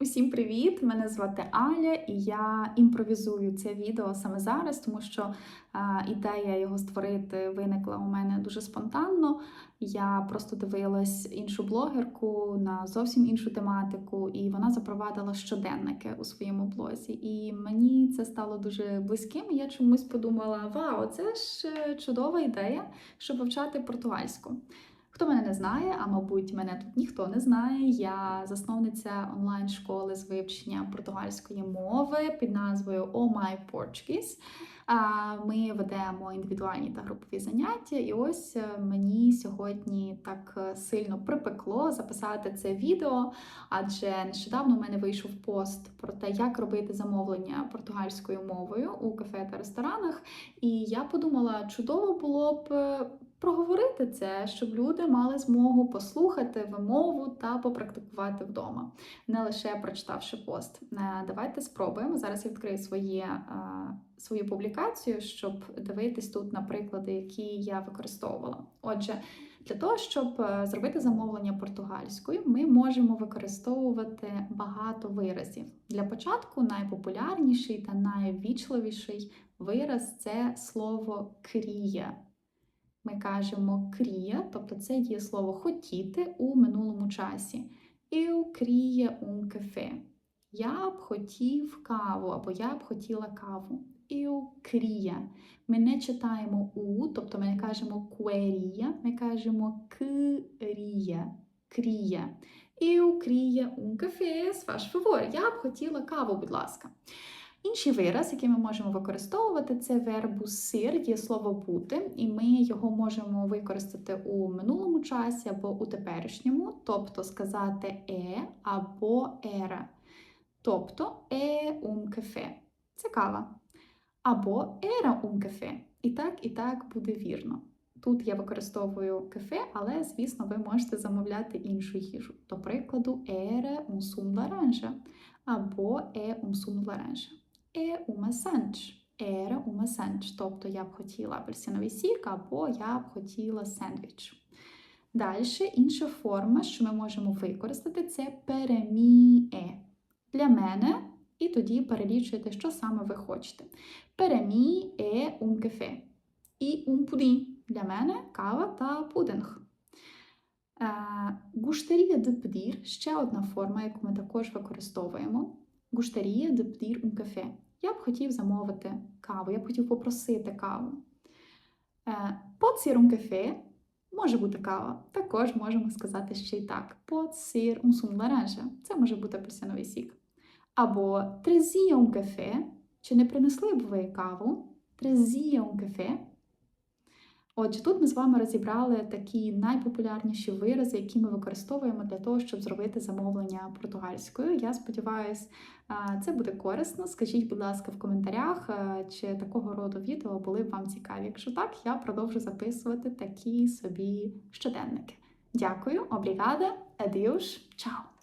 Усім привіт! Мене звати Аля, і я імпровізую це відео саме зараз, тому що ідея його створити виникла у мене дуже спонтанно. Я просто дивилась іншу блогерку на зовсім іншу тематику, і вона запровадила щоденники у своєму блозі. І мені це стало дуже близьким. Я чомусь подумала: вау, це ж е, чудова ідея, щоб вивчати португальську. Хто мене не знає, а мабуть, мене тут ніхто не знає. Я засновниця онлайн-школи з вивчення португальської мови під назвою Oh My Portuguese. Ми ведемо індивідуальні та групові заняття, і ось е, мені сьогодні так е, сильно припекло записати це відео, адже нещодавно у мене вийшов пост про те, як робити замовлення португальською мовою у кафе та ресторанах. І я подумала, чудово було б е, проговорити це, щоб люди мали змогу послухати вимову та попрактикувати вдома, не лише прочитавши пост. Е, Давайте спробуємо. Зараз я відкрию своє, е, свою публікацію, щоб дивитись тут на приклади, які я використовувала. Отже, для того, щоб е, зробити замовлення португальською, ми можемо використовувати багато виразів. Для початку найпопулярніший та найвічливіший вираз це слово крія. Ми кажемо крія, тобто це є слово хотіти у минулому часі. Eu queria um café. Я б хотів каву, або я б хотіла каву. Eu queria. Ми не читаємо у, тобто ми не кажемо queria, ми кажемо queria. Крія. Eu queria um café, с ваш. Я б хотіла каву, будь ласка. Інший вираз, який ми можемо використовувати, це вербу сир, є слово бути, і ми його можемо використати у минулому часі або у теперішньому, тобто сказати е або ера. Тобто е ум кафе. Це кава. Або ера ум кафе. І так, і так буде вірно. Тут я використовую кафе, але, звісно, ви можете замовляти іншу їжу. До прикладу, ере sumo laranja або е sumo laranja. Е uma sandes. Era uma sandes. Тобто я б хотіла апельсиновий сік, або я б хотіла сендвіч. Далі інша форма, що ми можемо використати, це переміє. Для мене, і тоді перелічуєте, що саме ви хочете. Переміє un café. І un pudim. Для мене кава та пудинг. Гуштерія de pedir – ще одна форма, яку ми також використовуємо. Гуштерія de pedir un café. Я б хотів замовити каву, я б хотів попросити каву. Pode ser um може бути кава. Також можемо сказати ще й так. Pode ser um sumo. Це може бути апельсиновий сік. Або trazia café. Чи не принесли б ви каву? Trazia um. Отже, тут ми з вами розібрали такі найпопулярніші вирази, які ми використовуємо для того, щоб зробити замовлення португальською. Я сподіваюся, це буде корисно. Скажіть, будь ласка, в коментарях, чи такого роду відео були б вам цікаві. Якщо так, я продовжу записувати такі собі щоденники. Дякую, обрігада, адіуш, чао!